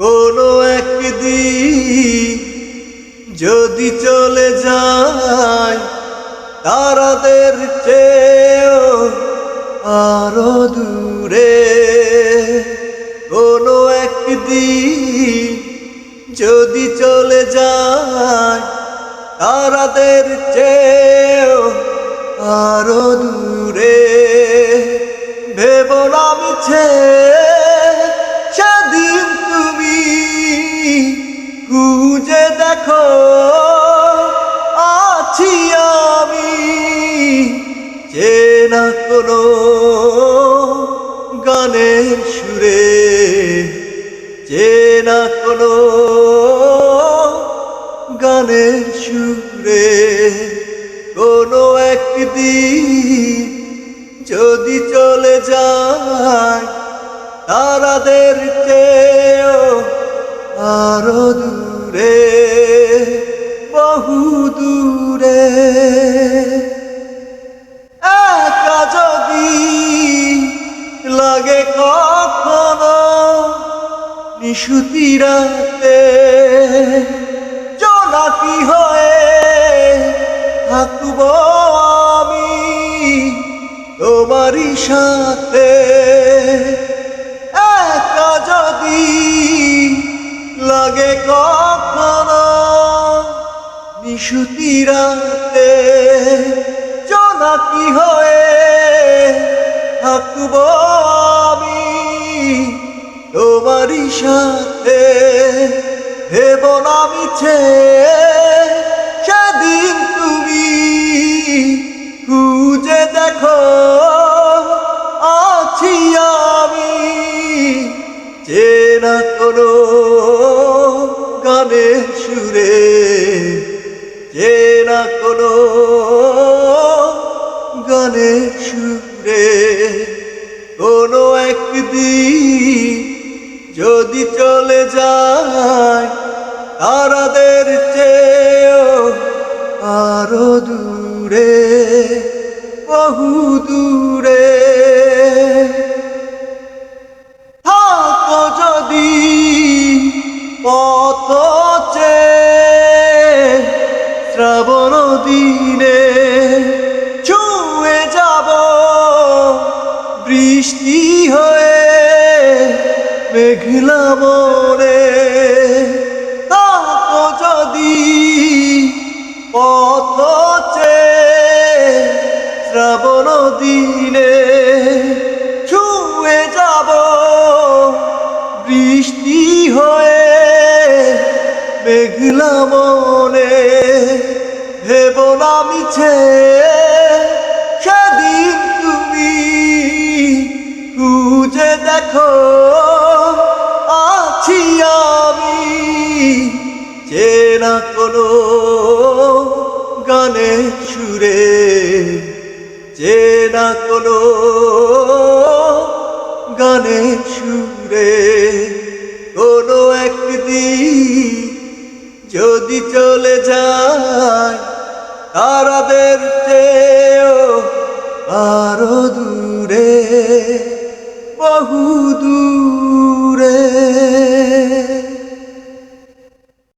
কোনো একদিন যদি চলে যায় তারাদের চেয়েও আরও দূরে, কোনো একদিন যদি চলে যায় তারাদের চেয়েও আরও দূরে, ভেব নামিছে খুঁজে দেখো, আছি আমি। চেনা কোনো গানের সুরে চেনা কোনো গানের সুরে, কোনো একদিন যদি চলে যায় তারাদের চেয়েও আরও দূরে, বহু দূরে। একা যদি লাগে কখনো নিশুতি রাতে, জোনাকি হয়ে থাকব আমি তোমারই সাথে। নিশুতি রাতে জোনাকি হয়ে থাকব আমি তোমারই সাথে। ভেব নামিছে সেদিন চেনা গানে সুরে। কোনো একদিন যদি চলে যায় তারাদের চেয়েও আরও দূরে বহু দূরে। শ্রাবণ দিনে ছুঁয়ে যাব, বৃষ্টি হয়ে মেঘলা মনে। থাকো যদি পথ শ্রাবণ দিনে ছুঁয়ে যাব, বৃষ্টি হয়ে মেঘলা মনে। ভেব নামিছে সেদিন তুমি খুঁজে দেখো, আছি আমি চেনা কোনো গানে সুরে চেনা কোনো গানে সুরে। কোনো একদিন যদি চলে যায় তারাদের চেয়েও আরও দূরে বহু দূরে।